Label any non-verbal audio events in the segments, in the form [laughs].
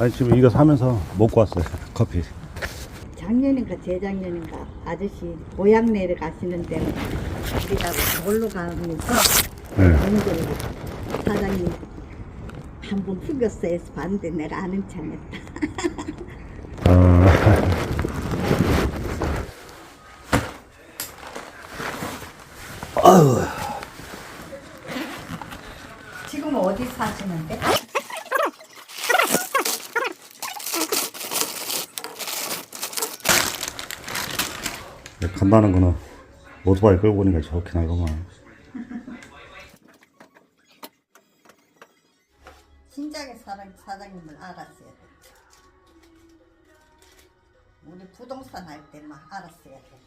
아니 지금 이거 사면서 먹고 왔어요 커피 작년인가 재작년인가 아저씨 고향내를 가시는데 우리가 그걸로 가면서 네. 운전을 사장님 한번 후겼어 해서 봤는데 내가 아는 척했다. [laughs] 아, 지금 어디 사시는데? 간다는 거는 오토바이 끌고 오니까 좋긴 하구만 신장의 사장, 사장님을 알았어야 돼. 우리 부동산 할 때만 알았어야 돼.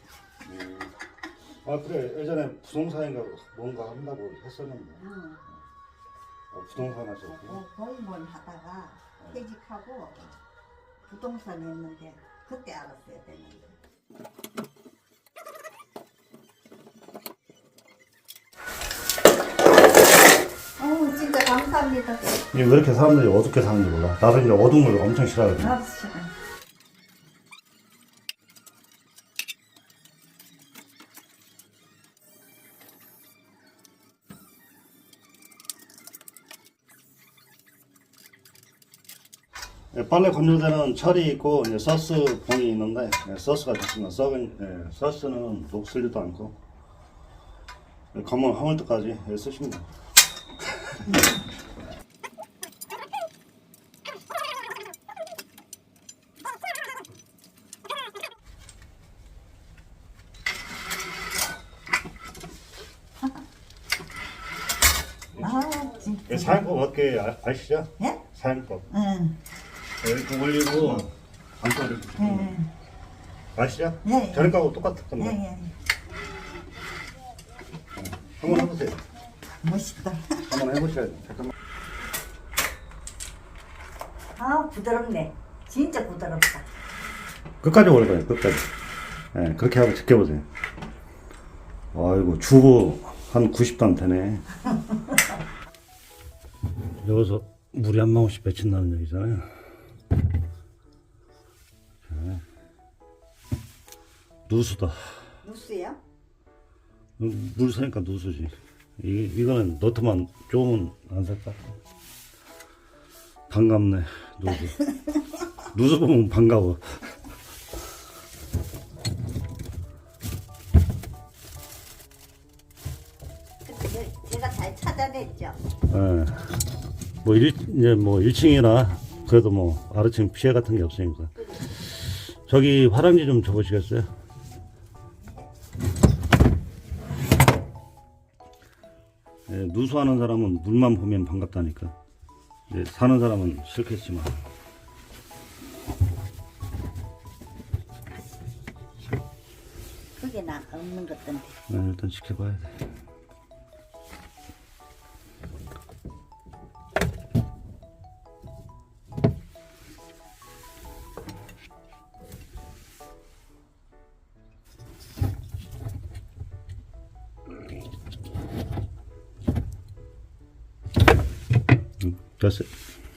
아 그래 예전에 부동산인가 뭔가 한다고 했었는데 응. 어, 부동산 하셨고 고- 공무원 하다가 퇴직하고 부동산 했는데 그때 알았어야 되는데. 어우 진짜 감사합니다. 이게 왜 이렇게 사람들이 어둡게 사는지 몰라 나도 이제 어두운 걸 엄청 싫어하거든 싫어. 예, 빨래 건조대는 철이 있고 이제 서스 봉이 있는데 예, 서스가 좋습니다. 썩은 예, 서스는 녹슬지도 않고 예, 검은 화물도까지 예, 돼 [laughs] 요. 아 진짜. 예, 사용법 어떻게 아, 아시죠? 예? 사용법 응. 이렇게 올리고 안고 이렇게 응. 아시죠? 예, 예. 저런 거하고 똑같을 건데 예예. 한번 해보세요. 멋있다. 한번 해보셔야 돼요. 잠깐만. 아 부드럽네. 진짜 부드럽다. 끝까지 올려봐요. 끝까지. 예, 그렇게 하고 지켜보세요. 아이고 주고 한 90단 되네. 여기서 물이 한 방울씩 맺힌다는 얘기잖아요. 자, 누수다. 누수야? 음, 물 새니까 누수지. 이, 이거는 너트만 조금은 안 샜다. 반갑네, 누수. [laughs] 누수 보면 반가워. 제가 잘 찾아냈죠. 예. 뭐 일, 이제 뭐 1층이나 그래도 뭐 아래층 피해 같은 게 없으니까. 저기 화랑지 좀 줘보시겠어요? 예, 누수하는 사람은 물만 보면 반갑다니까. 이제 사는 사람은 싫겠지만. 그게 나 없는 것던데. 예, 일단 지켜봐야 돼. 됐어요.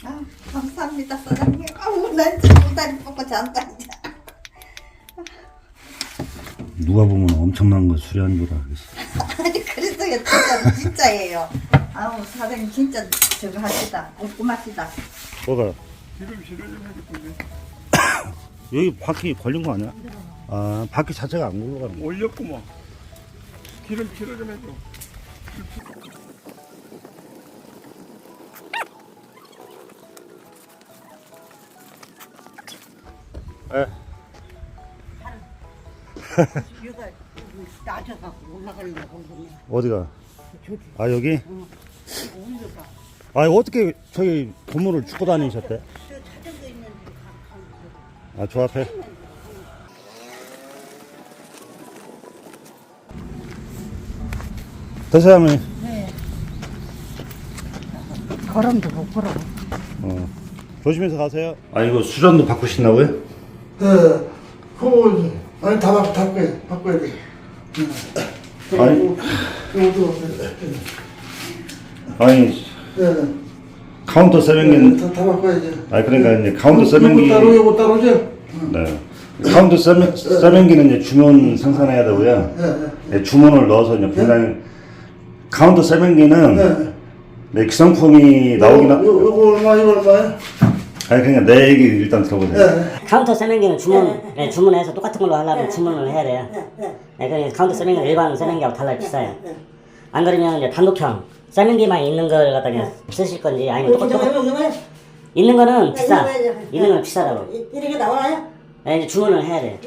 아 감사합니다 사장님. 아우 난 지금 다리 뻗고 잔다 이제. 누가 보면 엄청난 거 수리한 줄 알겠어. [laughs] 아니 그래서요 진짜 진짜예요. 아우 사장님 진짜 저거 하시다 꼼꼼하시다. 뭐가? 기름 실어 좀 해줬던데 여기 바퀴 걸린 거 아니야? 아, 바퀴 자체가 안 굴러가는 거. 올렸구만 기름 실어 좀 해줘 예. 이거 낮아갖고 올라가려고 그러네. 어디가? 저기 아, 여기? 올려봐. 아, 어떻게 저기 건물을 죽고 다니셨대? 저 자전거 있는 데 가. 아, 저 앞에? 드세요, 할머니. 네. 걸음도 못 걸어. 어. 조심해서 가세요. 아, 이거 수전도 바꾸신다고요? 예, 그거 아니 다 바, 바꿔야 바꿔야 돼. 예. 아니. 이것도 아니, 예. 카운터 세면기는 다, 다 바꿔야지. 아 그러니까 이제 카운터 요거 세면기 따로 요거 따로죠? 네. 카운터 세면, 세면기는 이제 주문 생산해야 되고요. 예, 예. 네, 주문을 넣어서 이제 분당 카운터 세면기는 예. 네, 기성품이 나오긴 하. 요, 요, 요거 얼마, 이거 얼마야? 아니 그냥 내 얘기 일단 들어보세요. 예. 카운터 세면기는 주문, 네, 주문해서 똑같은 걸로 하려면 주문을 해야 돼요. 네, 그 카운터 세면기는 일반 세면기하고 달라요, 비싸요. 안 그러면 이제 단독형 세면기만 있는 걸 갖다 그냥 쓰실 건지 아니면 똑같, 똑같 없는 거야? 있는 거는 비싸. 이제. 있는 건 비싸다고. 이- 이렇게 나와요? 네, 이제 주문을 해야 돼.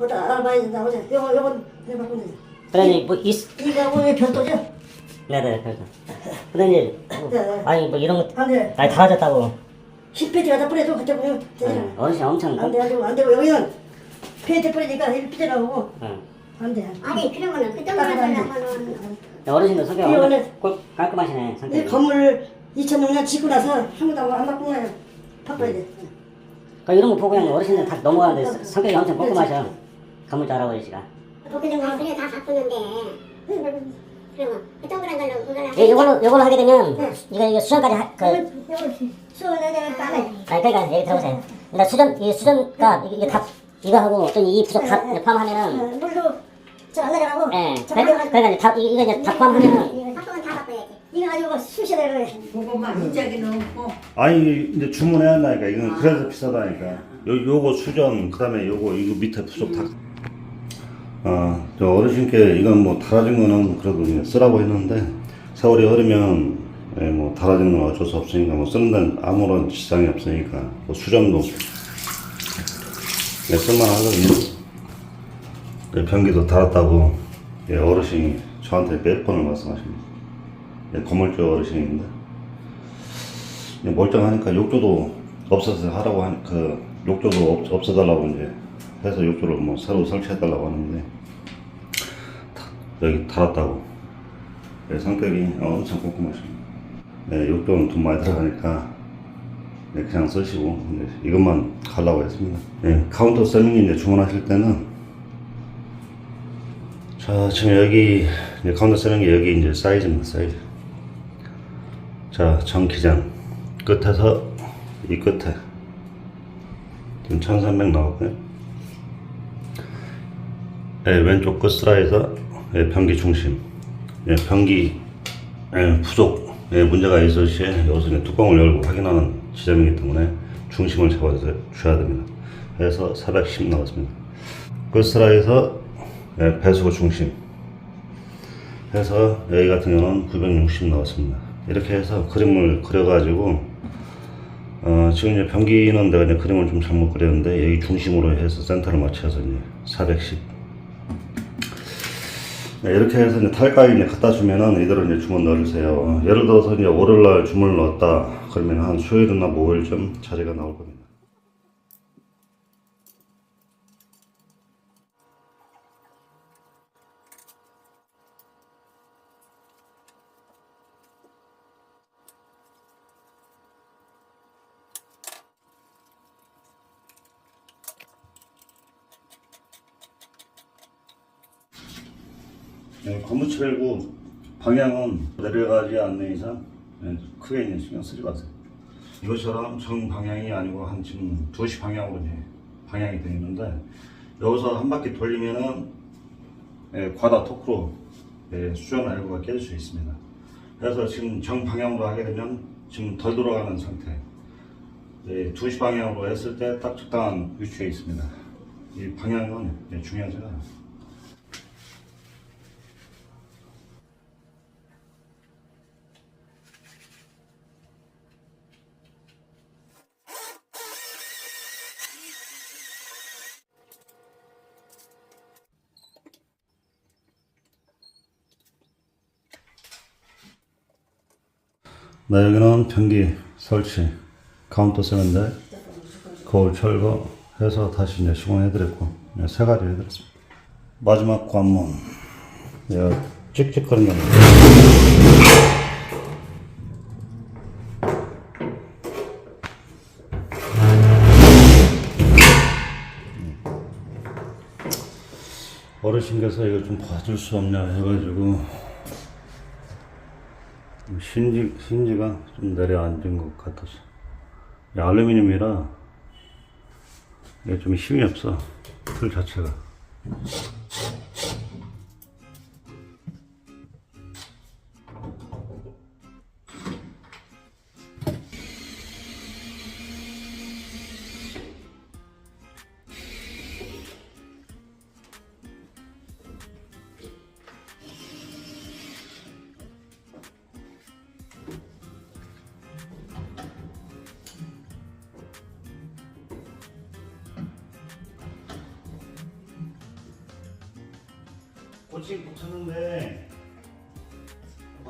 어디 알아봐야지 나오자. 요거 요거 보자. 그러니 뭐 있, 이거 왜 별도죠? 네네 그러니까. 근데 이제 뭐, 아니 뭐 이런 거 안돼. 아니 달아졌다고. 10페이지 갖다 뿌려도 그때 보면 네, 되잖아. 어르신 엄청 안 돼, 안 되고, 안 되고, 여기는 페이지 뿌리니까 이렇게 삐져나오고, 네. 안 돼. 아니 그러면은 그 정도로 하려면은 어르신도 성격 이 엄청 원래- 꼴- 깔끔하시네 이 성격이. 건물 2006년 짓고 나서 한 번도 안 바꾼 거예요. 바꿔야 돼. 그러니까 이런 거 보고 그냥 어르신들 다 넘어가는데 성격이 엄청 꼼꼼하셔. 건물주 할아버지가. 복귀정보 그래 다 바꾸는데 그러면 그 동그란 걸로 그걸 예, 이걸로 이걸로 하게 되면 이거 이거 수전까지 하, 그 요거 내가 까네. 아니 그러니까 얘기 들어보세요. 일단 수전 이 수전가 이게, 이게 다 이거 하고 또이 부속 다 이제 포함하면은 물도 저안 나가라고. 예 그러니까 그러니까 이제 다 이- 이거 이제 다 포함하면은 바꾸면 다 바꿔야지 이거 가지고 수시에 내가 그거만 인적이 없고 아니 이제 주문해야 한다니까 이건 그래서 비싸다니까. 요 요거 수전 그다음에 요거 이거 밑에 부속 다. 아, 저 어르신께 이건 뭐 달아진 거는 그래도 그냥 쓰라고 했는데 세월이 흐르면 예, 뭐 달아진 건 어쩔 수 없으니까 뭐 쓰는 데는 아무런 지장이 없으니까 뭐 수전도 네, 쓸만 하거든요. 네, 변기도 달았다고 예, 어르신이 저한테 몇 번을 말씀하십니다. 예, 건물주 어르신인데 예, 멀쩡하니까 욕조도 없어서 하라고 한 그 욕조도 없, 없애달라고 이제 해서 욕조를 뭐 새로 설치해달라고 하는데 다- 여기 달았다고 예, 성격이 엄청 꼼꼼하십니다. 네, 욕조는 돈 많이 들어가니까 네, 그냥 쓰시고 근데 이것만 가려고 했습니다. 예, 카운터 세밍 이제 주문하실 때는 자 지금 여기 이제 카운터 세밍이 여기 이제 사이즈입니다 사이즈. 자 전기장 끝에서 이 끝에 지금 1300 나왔고요. 예, 왼쪽 끝스라에서 예, 변기 중심, 예, 변기 예, 부속 예, 문제가 있을 시에 여기서 뚜껑을 열고 확인하는 지점이기 때문에 중심을 잡아서 줘야 됩니다. 그래서 410 나왔습니다. 끝스라에서 예, 배수구 중심 해서 여기 같은 경우는 960 나왔습니다. 이렇게 해서 그림을 그려가지고 어, 지금 이제 변기는 내가 이제 그림을 좀 잘못 그렸는데 여기 중심으로 해서 센터를 맞춰서 이제 410 네, 이렇게 해서 이제 탈까지 이제 갖다 주면은 이대로 이제 주문 넣어주세요. 어, 예를 들어서 이제 월요일 날 주문을 넣었다 그러면 한 수요일이나 목요일쯤 자리가 나올 겁니다. 네, 건물철구 방향은 내려가지 않는 이상 네, 크게 있는 신경 쓰지 마세요. 이것처럼 정방향이 아니고 한 지금 2시 방향으로 이제 방향이 되어 있는데 여기서 한 바퀴 돌리면은 예, 과다 토크로 예, 수전 알고가 깨질 수 있습니다. 그래서 지금 정방향으로 하게 되면 지금 덜 돌아가는 상태. 예, 2시 방향으로 했을 때 딱 적당한 위치에 있습니다. 이 방향은 예, 중요하지 않아요. 네, 여기는 변기 설치 카운터 쓰는데 거울 철거 해서 다시 이제 시공해드렸고 네, 세 가지 해드렸습니다. 마지막 관문. 야, 찍찍거리는 거 어르신께서 이거 좀 봐줄 수 없냐 해가지고 신지, 신지가 좀 내려앉은 것 같았어. 이 알루미늄이라 이게 좀 힘이 없어. 틀 자체가.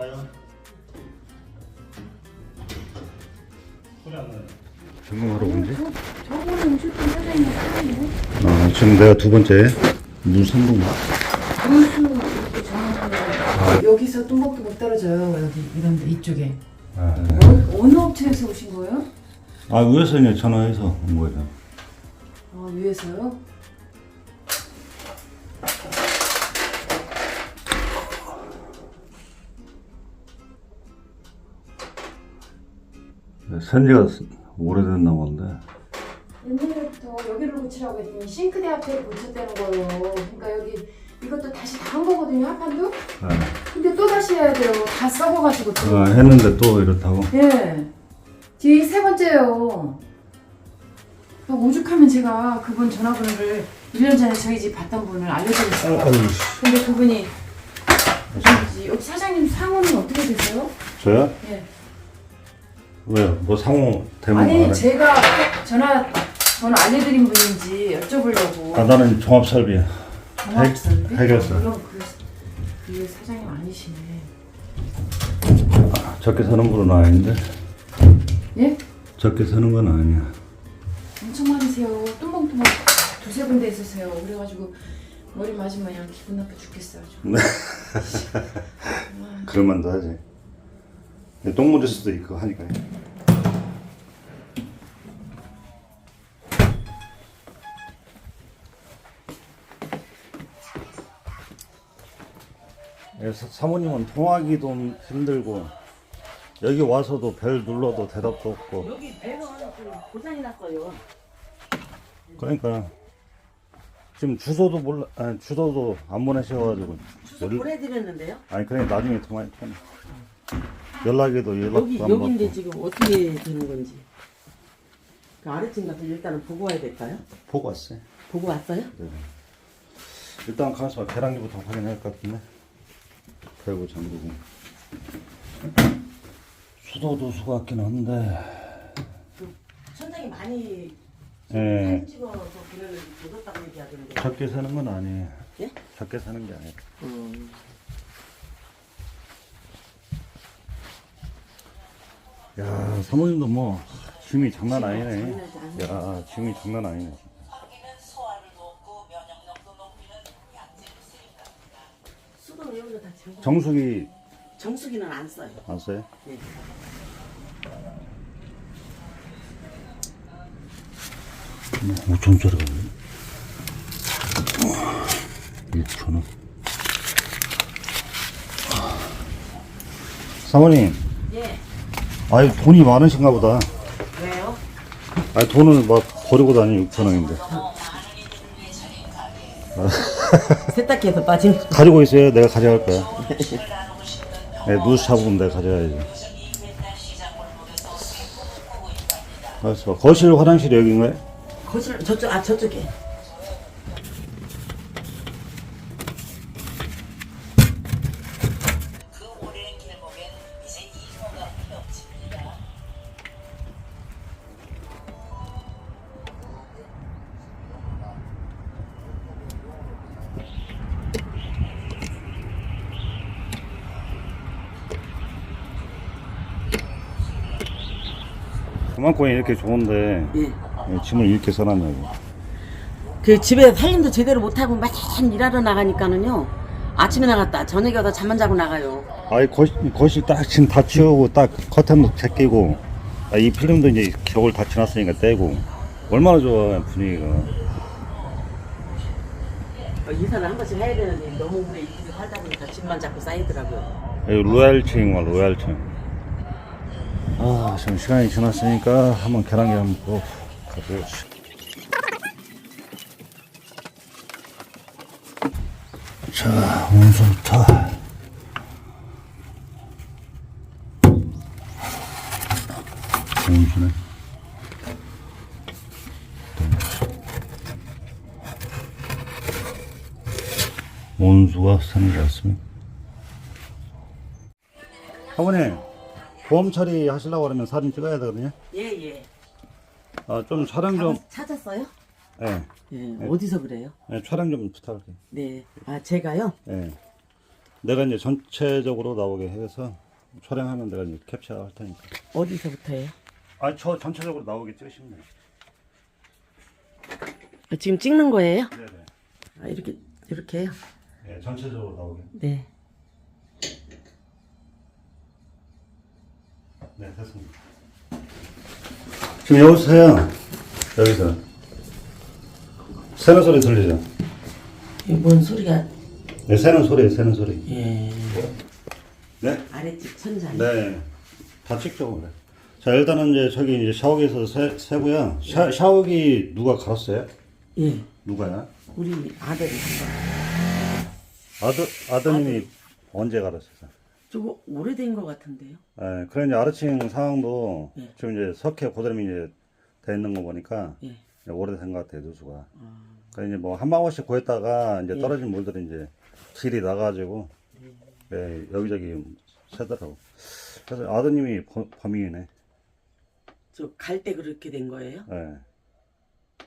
봐요. 소리 안 나요. 점검하러 온지? 저거는 슈팅 사장님 사장님 아, 지금 내가 두 번째 물 3분. 여기서 뚜벅뚜벅 떨어져요 여기 이런 데 이쪽에 아, 어, 어느 업체에서 오신 거예요? 아 위에서 전화해서 온 거예요. 아 위에서요? 산지가 오래됐나 본데. 옛날부터 여기를 고치라고 했더니 싱크대 앞에 고쳤다는 거예요 그러니까 여기 이것도 다시 다 한 거거든요 합판도? 네. 근데 또 다시 해야 돼요 다 썩어가지고 또. 아, 했는데 또 이렇다고. 예. 뒤에 세 번째요. 막 오죽하면 제가 그분 전화번호를 1년 전에 저희 집 봤던 분을 알려드렸어요. 근데 그분이 저기 여기 사장님 상호는 어떻게 되세요? 저요? 예. 왜요? 뭐 상호 대문 아니 알아요? 제가 전화 번호 알려드린 분인지 여쭤보려고. 아 나는 종합설비야. 전화했었는데. 해결사. 그럼 그, 그 사장님 아니시네. 적게 사는 분은 아닌데. 예? 적게 사는 건 아니야. 엄청 많으세요. 뚜벅뚜벅 두세 군데 있으세요. 그래가지고 머리 맞으면 그냥 기분 나빠 죽겠어요. 좀. [laughs] 그럴만도 하지. 똥 묻을 수도 있고 하니까. 예, 사- 사모님은 통화기도 힘들고 여기 와서도 벨 눌러도 대답도 없고 여기 배가 고장이 났어요. 그러니까 지금 주소도 몰라 아니 주소도 안 보내셔가지고 주소 연- 보내드렸는데요. 아니 그냥 나중에 통화할 테니 연락해도 연락도 여기 안 여기인데 받고 지금 어떻게 되는 건지. 그 아래층 가서 일단은 보고 와야 될까요? 보고 왔어요. 보고 왔어요? 일단 가서 계란기부터 확인할 것 같은데 그리고 잠그고 수도도 수 같긴 한데 천장이 많이 예 사진 찍어서 보내는데 묻었다고 얘기하던데. 작게 사는 건 아니에요 예? 작게 사는 게 아니에요 음. 야 사모님도 뭐 짐이 장난 아니네. 야 짐이 장난 아니네 다. 정수기 정수기는 안 써요. 안 써요? 네. 뭐 5천짜리가 있네 6천원 사모님 예. 아니 돈이 많으신가 보다 왜요? 아니 돈을 막 버리고 다니 6천 원인데 [laughs] 세탁기에서 빠진. 가지고 있어요 내가 가져갈 거야 네, 누수 잡으면 내가 가져가야지 알았어 거실 화장실 여기인가요? 거실 저쪽 아 저쪽에. 그만큼 이렇게 좋은데 예. 왜 짐을 이렇게 써놨냐고 그 집에 살림도 제대로 못하고 맨 일하러 나가니까는요. 아침에 나갔다 저녁에 와서 잠만 자고 나가요. 아이 거실, 거실 딱 지금 다 치우고 딱 커튼도 제끼고 아, 이 필름도 이제 겨울 다 지났으니까 떼고 얼마나 좋아 분위기가 어, 이사를 한 번씩 해야 되는데 너무 오래 살다 보니까 집만 자꾸 쌓이더라고요. 여기 로얄층이야 로얄층 아, 지금 시간이 지났으니까 한번 계란기 한번 또 가보겠지. 자, 온수부터. 온수네. 온수와 산이랐습니다. 어머니, 보험 처리 하시려고 그러면 사진 찍어야 되거든요. 예 예. 아, 좀 촬영 좀, 찾았어요? 예, 예. 어디서 그래요? 예, 촬영 좀 부탁할게요. 네. 아 제가요? 예. 내가 이제 전체적으로 나오게 해서 촬영하면 내가 이제 캡처할 테니까. 어디서부터예요? 아, 저 전체적으로 나오게 찍으시면 돼요. 아, 지금 찍는 거예요? 네네. 아 이렇게 이렇게요? 예, 전체적으로 나오게. 네. 네, 됐습니다. 지금 여기서요. 여기서. 새는 소리 들리죠? 이뭔 소리가? 네, 새는 소리, 새는 소리. 예. 네? 아래쪽 천장. 네. 다 찍죠, 원래. 자, 일단은 이제 저기 이제 샤워기에서 새, 새고요. 샤, 샤워기 누가 갈았어요? 예. 누가요? 우리 아들이 한번. 아들, 아드님이 언제 갈았어요? 저거 오래된 것 같은데요? 예, 그래 이제 아르칭 상황도 예. 지금 이제 석회 고드름이 이제 돼 있는 거 보니까 예. 오래된 것 같아요, 누수가. 그래 이제 뭐 한 방울씩 고였다가 이제 떨어진 물들이 이제 질이 나가지고 예, 여기저기 새더라고. 그래서 아드님이 범- 범인이네. 저갈 때 그렇게 된 거예요? 예.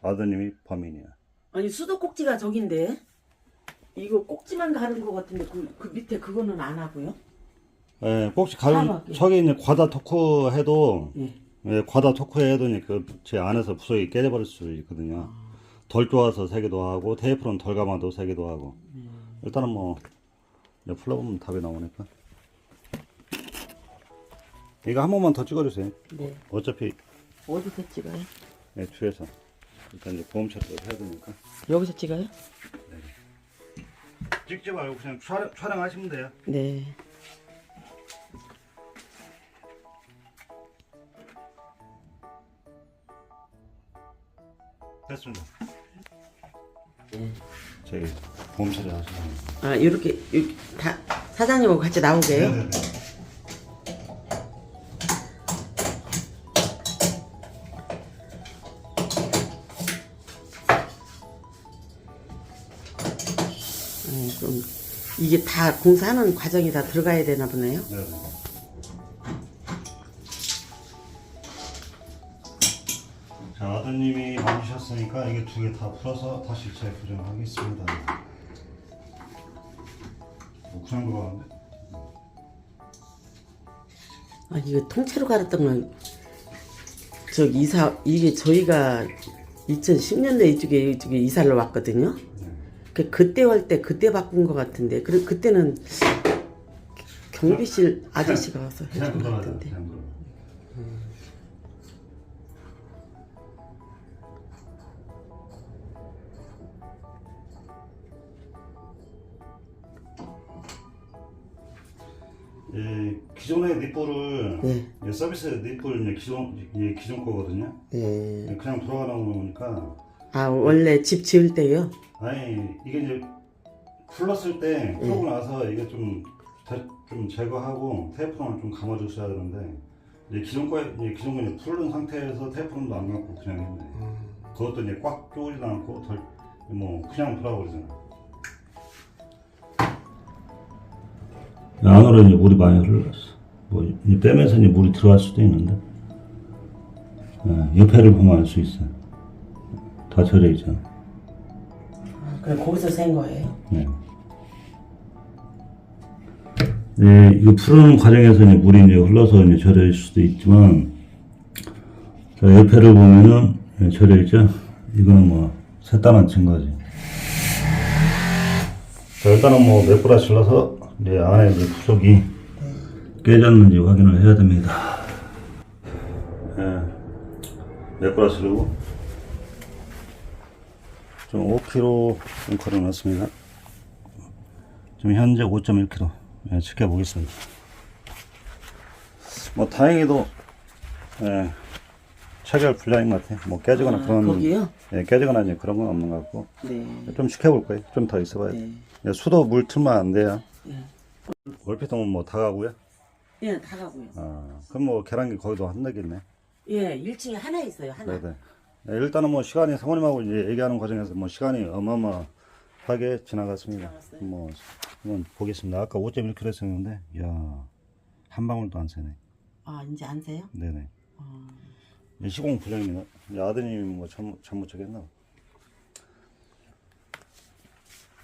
아드님이 범인이야. 아니 수도 꼭지가 저긴데 이거 꼭지만 가는 것 같은데 그, 그 밑에 그거는 안 하고요? 예, 혹시 갈 사막이요. 저기 이제 과다 토크 해도 예. 예, 과다 토크 해도 그제 안에서 부속이 깨져버릴 수 있거든요. 덜 좋아서 세기도 하고 테이프는 덜 감아도 세기도 하고. 일단은 뭐 이제 풀러보면 답이 나오니까. 이거 한 번만 더 찍어주세요. 네. 어차피 어디서 찍어요? 예, 뒤에서 일단 이제 보험 처리를 해야 되니까. 여기서 찍어요? 찍지 말고 그냥 촬영, 촬영하시면 돼요. 네. 됐습니다. 네. 저기 보험 처리 하시면. 아 이렇게 이렇게 다 사장님하고 같이 나오게요? 네네네. 음, 그럼 이게 다 공사하는 과정이 다 들어가야 되나 보네요. 네네. 자, 아드님이 만드셨으니까 이게 두 개 다 풀어서 다시 재교정하겠습니다. 뭐 그냥 들어가는데? 아 이거 통째로 갈았던 건 저기 이사 이게 저희가 2010년도에 이쪽에 이쪽에 이사를 왔거든요. 그 그때 할 때 그때 바꾼 것 같은데 그 그때는 경비실 아저씨가 와서 해준 것. 같은데. 예, 기존의 닛볼을 네. 예, 서비스 닛볼 이제 기존 예, 기존 거거든요. 예. 예, 그냥 돌아가는 거 보니까 아 원래 집 지을 때요? 아니 이게 이제 풀렀을 때 풀고 나서 이게 좀, 제- 좀 제거하고 테이프는 좀 감아주셔야 되는데 이제 기존 거에 이제 기존 거에 풀른 상태에서 테이프는도 안 감고 그냥 했네. 그것도 이제 꽉 쪼이지도 않고 덜, 뭐 그냥 돌아버리잖아. 안으로 이제 물이 많이 흘렀어. 뭐 이제 빼면서 이제 물이 들어갈 수도 있는데 예, 옆에를 보면 알 수 있어. 다 절여 있잖아. 그럼 거기서 센 거예요? 네. 네, 이거 푸는 과정에서 이제 물이 이제 흘러서 이제 절여질 수도 있지만, 자, 옆에를 보면은 예, 절여 있죠? 이거는 뭐, 새땀한 증거지. 자, 일단은 뭐, 몇 브라시 흘러서 이제 안에 이제 부속이 깨졌는지 확인을 해야 됩니다. 예, 몇 흐르고, 좀 5kg 좀 걸어놨습니다. 지금 현재 5.1kg 예, 지켜보겠습니다. 뭐 다행히도 예, 체결 불량인 것 같아요. 뭐 깨지거나 아, 그런 거기요? 예, 깨지거나 이제 그런 건 없는 것 같고 네. 좀 지켜볼 거예요. 좀 더 있어봐야 돼. 네. 예, 수도 물 틀면 안 돼요. 예. 월피통은 뭐 다 가고요. 예, 다 가고요. 아, 그럼 뭐 계란기 거기도 한다겠네. 예, 1층에 하나 있어요. 하나. 네네. 네, 일단은 뭐 시간이 사모님하고 이제 얘기하는 과정에서 뭐 시간이 어마어마하게 지나갔습니다. 뭐 한번 보겠습니다. 아까 5.1kg 했었는데, 이야 한 방울도 안 새네. 아, 이제 안 세요? 네네. 이 시공 불량입니다. 이 아드님이 뭐 잘못 잘못 저겠나? 봐.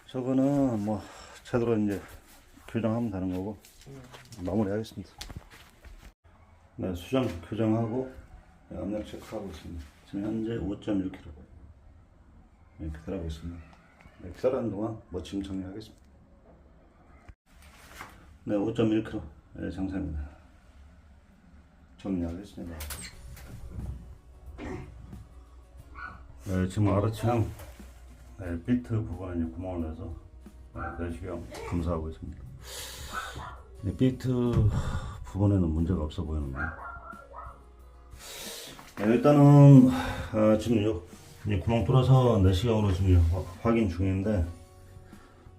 저거는 뭐 제대로 이제 교정하면 되는 거고 마무리하겠습니다. 네, 수정 교정하고 네, 압력 체크하고 있습니다. 지금 현재 5.1kg 네, 기다리고 있습니다. 네, 기다리는 동안 뭐짐 정리하겠습니다. 네, 5.1kg 네, 장사입니다. 정리하겠습니다. 네, 지금 아래층 네, 비트 부분에 구멍을 내서 네, 내시경 검사하고 있습니다. 네, 비트 부분에는 문제가 없어 보이는데 네, 일단은 아, 지금 요 이제 구멍 뚫어서 내시경으로 지금 화- 확인 중인데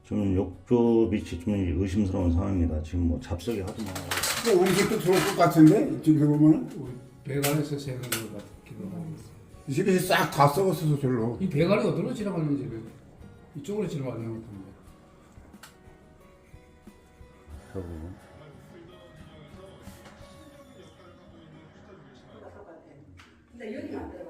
좀 욕조 밑이 좀 의심스러운 상황입니다. 지금 뭐 잡석이 하도 많아요. 우리 집도 들어올 것 같은데 이쪽에 보면은 배관에서 새는 것 같기도 하고 이 집이 싹 다 썩었어서 절로. 이 배관이 어디로 지나가는지 그 이쪽으로 지나가는 것 저 부분. 근데 여기는 안 들어